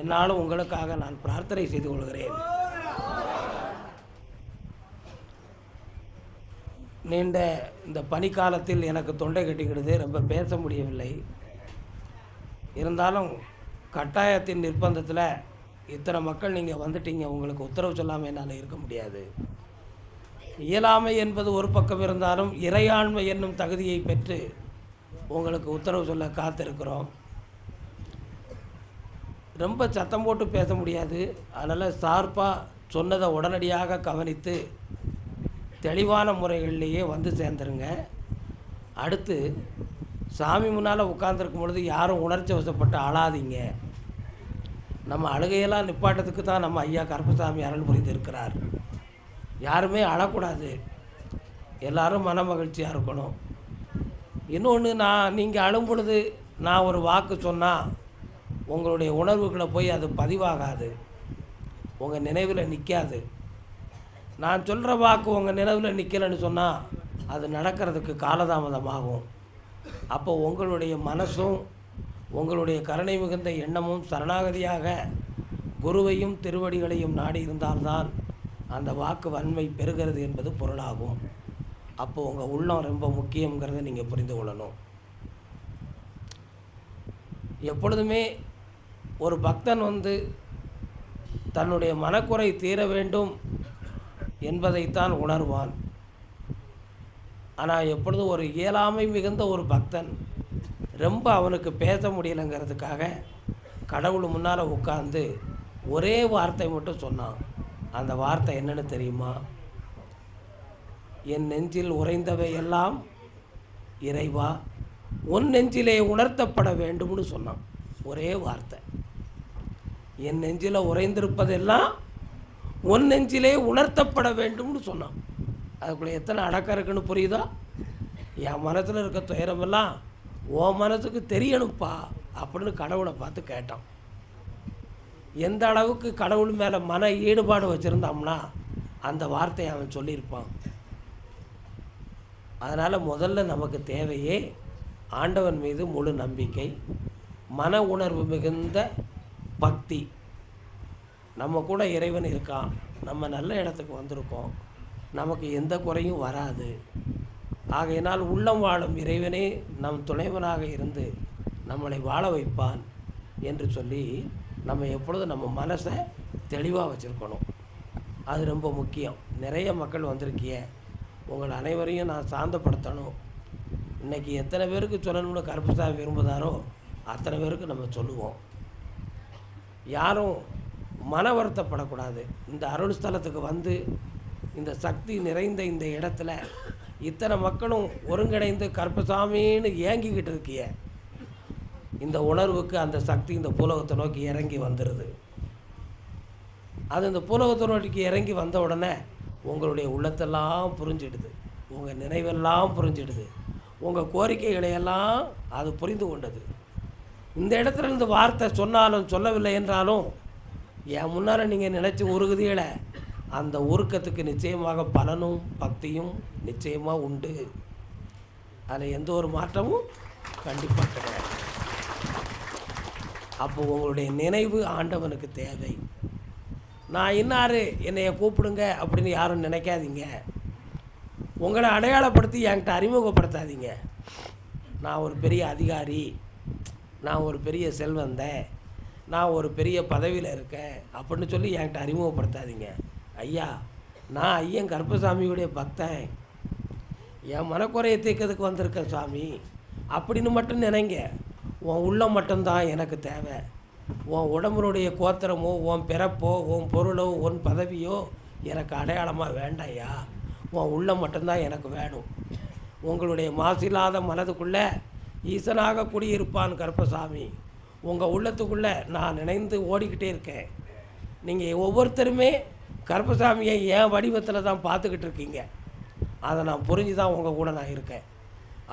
என்னால் உங்களுக்காக நான் பிரார்த்தனை செய்து கொள்கிறேன். நீண்ட இந்த பனிக்காலத்தில் எனக்கு தொண்டை கட்டிக்கிடுது ரொம்ப பேச முடியவில்லை. இருந்தாலும் கட்டாயத்தின் நிர்பந்தத்தில் இத்தனை மக்கள் நீங்கள் வந்துட்டீங்க உங்களுக்கு உத்தரவு சொல்லாமல் என்னால் இருக்க முடியாது. இயலாமை என்பது ஒரு பக்கம் இருந்தாலும் இறையாண்மை என்னும் தகுதியை பெற்று உங்களுக்கு உத்தரவு சொல்ல காத்திருக்கிறோம். ரொம்ப சத்தம் போட்டு பேச முடியாது. அதனால் சார்பாக சொன்னதை உடனடியாக கவனித்து தெளிவான முறைகள்லேயே வந்து சேர்ந்துருங்க. அடுத்து சாமி முன்னால் உட்காந்துருக்கும் பொழுது யாரும் உணர்ச்சி வசப்பட்டு அழாதீங்க. நம்ம அழுகையெல்லாம் நிப்பாட்டத்துக்கு தான் நம்ம ஐயா கருப்பசாமி அருள் புரிந்திருக்கிறார். யாருமே அழக்கூடாது. எல்லாரும் மன மகிழ்ச்சியாக இருக்கணும். இன்னொன்று நான் நீங்கள் அழும் பொழுது நான் ஒரு வாக்கு சொன்னால் உங்களுடைய உணர்வுகளை போய் அது பதிவாகாது. உங்கள் நினைவில் நிற்காது நான் சொல்கிற வாக்கு உங்கள் நினைவில் நிற்கலைன்னு சொன்னால் அது நடக்கிறதுக்கு காலதாமதமாகும். அப்போ உங்களுடைய மனசும் உங்களுடைய கருணை மிகுந்த எண்ணமும் சரணாகதியாக குருவையும் திருவடிகளையும் நாடி இருந்தால்தான் அந்த வாக்கு வன்மை பெறுகிறது என்பது பொருளாகும். அப்போ உங்கள் உள்ளம் ரொம்ப முக்கியங்கிறத நீங்கள் புரிந்து கொள்ளணும். எப்பொழுதுமே ஒரு பக்தன் வந்து தன்னுடைய மனக்குறை தீர வேண்டும் என்பதைத்தான் உணர்வான். ஆனால் எப்பொழுதும் ஒரு இயலாமை மிகுந்த ஒரு பக்தன் ரொம்ப அவனுக்கு பேச முடியலைங்கிறதுக்காக கடவுள் முன்னால் உட்கார்ந்து ஒரே வார்த்தை மட்டும் சொன்னான். அந்த வார்த்தை என்னென்னு தெரியுமா? என் நெஞ்சில் உறைந்தவை எல்லாம் இறைவா உன் நெஞ்சிலே உணர்த்தப்பட வேண்டும்னு சொன்னான். ஒரே வார்த்தை. என் நெஞ்சில் உறைந்திருப்பதெல்லாம் உன் நெஞ்சிலே உணர்த்தப்பட வேண்டும்னு சொன்னான். அதுக்குள்ளே எத்தனை அடக்கம் இருக்குன்னு புரியுதா? என் மனத்தில் இருக்க துயரமெல்லாம் உன் மனசுக்கு தெரியணும்ப்பா அப்படின்னு கடவுளை பார்த்து கேட்டான். எந்த அளவுக்கு கடவுள் மேலே மன ஈடுபாடு வச்சுருந்தோம்னா அந்த வார்த்தையை அவன் சொல்லியிருப்பான். அதனால் முதல்ல நமக்கு தேவையே ஆண்டவன் மீது முழு நம்பிக்கை மன உணர்வு மிகுந்த பக்தி. நம்ம கூட இறைவன் இருக்கான். நம்ம நல்ல இடத்துக்கு வந்திருக்கோம். நமக்கு எந்த குறையும் வராது. ஆகையினால் உள்ளம் வாழும் இறைவனே நம் துணைவனாக இருந்து நம்மளை வாழ வைப்பான் என்று சொல்லி நம்ம எப்பொழுதும் நம்ம மனசை தெளிவாக வச்சுருக்கணும். அது ரொம்ப முக்கியம். நிறைய மக்கள் வந்திருக்கிய. உங்கள் அனைவரையும் நான் சாந்தப்படுத்தணும். இன்றைக்கி எத்தனை பேருக்கு சொல்லணும்னு கருப்பசாமி விரும்புதாரோ அத்தனை பேருக்கு நம்ம சொல்லுவோம். யாரும் மன வருத்தப்படக்கூடாது. இந்த அருள் ஸ்தலத்துக்கு வந்து இந்த சக்தி நிறைந்த இந்த இடத்துல இத்தனை மக்களும் ஒருங்கிணைந்து கருப்பசாமின்னு ஏங்கிக்கிட்டு இருக்கிய. இந்த உணர்வுக்கு அந்த சக்தி இந்த பூலகத்தை நோக்கி இறங்கி வந்துடுது அது இந்த பூலகத்தை நோக்கி இறங்கி வந்த உடனே உங்களுடைய உள்ளத்தெல்லாம் புரிஞ்சிடுது. உங்கள் நினைவெல்லாம் புரிஞ்சிடுது. உங்கள் கோரிக்கைகளை எல்லாம் அது புரிந்து கொண்டது. இந்த இடத்துல இருந்து வார்த்தை சொன்னாலும் சொல்லவில்லை என்றாலும் என் முன்னால் நீங்கள் நினச்சி உருகுதிகளை அந்த உருக்கத்துக்கு நிச்சயமாக பலனும் பக்தியும் நிச்சயமாக உண்டு. அதில் எந்த ஒரு மாற்றமும் கண்டிப்பாக கிடையாது. அப்போ உங்களுடைய நினைவு ஆண்டவனுக்கு தேவை. நான் இன்னாரு என்னைய கூப்பிடுங்க அப்படின்னு யாரும் நினைக்காதீங்க. உங்களை அடையாளப்படுத்தி என்கிட்ட அறிமுகப்படுத்தாதீங்க. நான் ஒரு பெரிய அதிகாரி. நான் ஒரு பெரிய செல்வந்தேன் நான் ஒரு பெரிய பதவியில் இருக்கேன் அப்படின்னு சொல்லி என்கிட்ட அறிமுகப்படுத்தாதீங்க. ஐயா நான் ஐயன் கருப்பசாமியுடைய பக்தன். என் மனக்குறையை தீர்க்கிறதுக்கு வந்திருக்கேன் சாமி அப்படின்னு மட்டும் நினைங்க. உன் உள்ள மட்டும்தான் எனக்கு தேவை. உன் உடம்புனுடைய கோத்திரமோ உன் பிறப்போ உன் பொருளோ உன் பதவியோ எனக்கு அடையாளமாக வேண்டாயா உன் உள்ள மட்டும்தான் எனக்கு வேணும். உங்களுடைய மாசில்லாத மனதுக்குள்ளே ஈசனாக குடியிருப்பான் கருப்பசாமி. உங்கள் உள்ளத்துக்குள்ளே நான் நினைந்து ஓடிக்கிட்டே இருக்கேன். நீங்கள் ஒவ்வொருத்தருமே கருப்பசாமியை என் வடிவத்தில் தான் பார்த்துக்கிட்டு இருக்கீங்க? அதை நான் புரிஞ்சு தான் உங்கள் கூட நான் இருக்கேன்.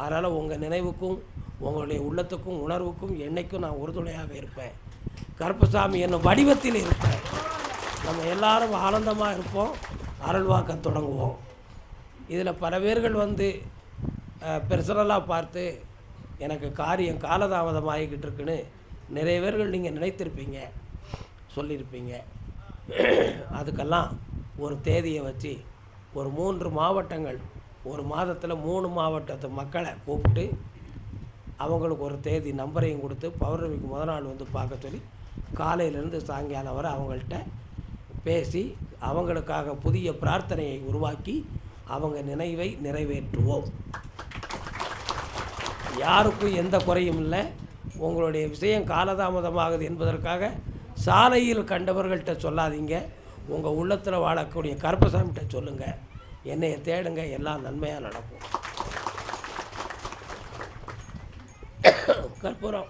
அதனால் உங்கள் நினைவுக்கும் உங்களுடைய உள்ளத்துக்கும் உணர்வுக்கும் என்றைக்கும் நான் உறுதுணையாக இருப்பேன். கருப்பசாமி என்னும் வடிவத்தில் இருப்பேன். நம்ம எல்லாரும் ஆனந்தமாக இருப்போம் அருள்வாக்க தொடங்குவோம். இதில் பல பேர்கள் வந்து பெர்சனலாக பார்த்து எனக்கு காரியம் காலதாமதம் ஆகிக்கிட்டு இருக்குன்னு நிறைய பேர்கள் நீங்கள் நினைத்திருப்பீங்க சொல்லியிருப்பீங்க. அதுக்கெல்லாம் ஒரு தேதியை வச்சு ஒரு மூன்று மாவட்டங்கள் ஒரு மாதத்தில் மூணு மாவட்டத்து மக்களை கூப்பிட்டு அவங்களுக்கு ஒரு தேதி நம்பரையும் கொடுத்து பௌர்ணமிக்கு முத நாள் வந்து பார்க்க சொல்லி காலையிலேருந்து சாயங்காலம் வரை அவங்கள்ட்ட பேசி அவங்களுக்காக புதிய பிரார்த்தனையை உருவாக்கி அவங்க நினைவை நிறைவேற்றுவோம். யாருக்கும் எந்த குறையும் இல்லை. உங்களுடைய விஷயம் காலதாமதமாகுது என்பதற்காக சாலையில் கண்டவர்கள்ட்ட சொல்லாதீங்க. உங்கள் உள்ளத்தில் வாழக்கூடிய கருப்பசாமிகிட்ட சொல்லுங்கள் என்னைய தேடுங்க எல்லாம் நன்மையாக நடக்கும். கற்பூரம்.